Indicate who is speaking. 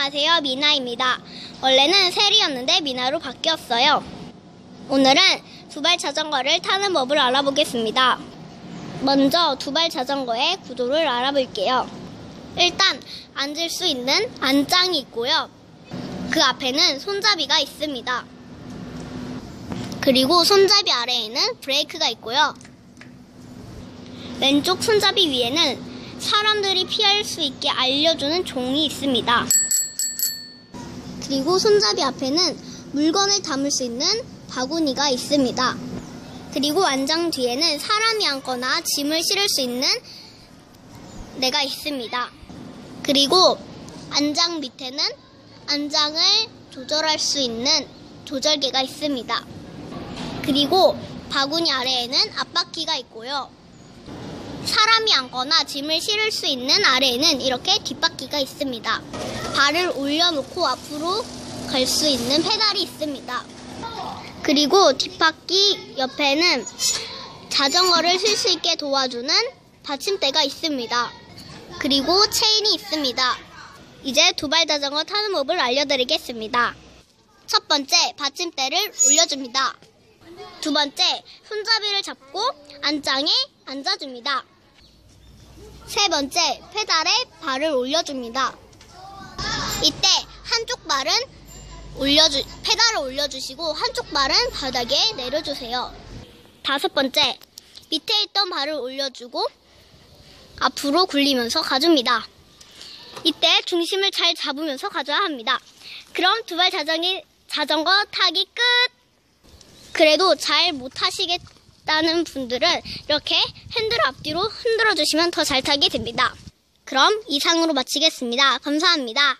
Speaker 1: 안녕하세요. 미나입니다. 원래는 세리였는데 미나로 바뀌었어요. 오늘은 두발 자전거를 타는 법을 알아보겠습니다. 먼저 두발 자전거의 구조를 알아볼게요. 일단 앉을 수 있는 안장이 있고요. 그 앞에는 손잡이가 있습니다. 그리고 손잡이 아래에는 브레이크가 있고요. 왼쪽 손잡이 위에는 사람들이 피할 수 있게 알려주는 종이 있습니다. 그리고 손잡이 앞에는 물건을 담을 수 있는 바구니가 있습니다. 그리고 안장 뒤에는 사람이 앉거나 짐을 실을 수 있는 내가 있습니다. 그리고 안장 밑에는 안장을 조절할 수 있는 조절계가 있습니다. 그리고 바구니 아래에는 앞바퀴가 있고요. 사람이 앉거나 짐을 실을 수 있는 아래에는 이렇게 뒷바퀴가 있습니다. 발을 올려놓고 앞으로 갈 수 있는 페달이 있습니다. 그리고 뒷바퀴 옆에는 자전거를 쓸수 있게 도와주는 받침대가 있습니다. 그리고 체인이 있습니다. 이제 두발 자전거 타는 법을 알려드리겠습니다. 첫 번째, 받침대를 올려줍니다. 두 번째, 손잡이를 잡고 안장에 앉아줍니다. 세 번째, 페달에 발을 올려줍니다. 이때 한쪽 발은 올려주, 페달을 올려주시고 한쪽 발은 바닥에 내려주세요. 다섯 번째, 밑에 있던 발을 올려주고 앞으로 굴리면서 가줍니다. 이때 중심을 잘 잡으면서 가져야 합니다. 그럼 두 발 자전기, 자전거 타기 끝! 그래도 잘 못하시겠 다는 분들은 이렇게 핸들 앞뒤로 흔들어 주시면 더 잘 타게 됩니다. 그럼 이상으로 마치겠습니다. 감사합니다.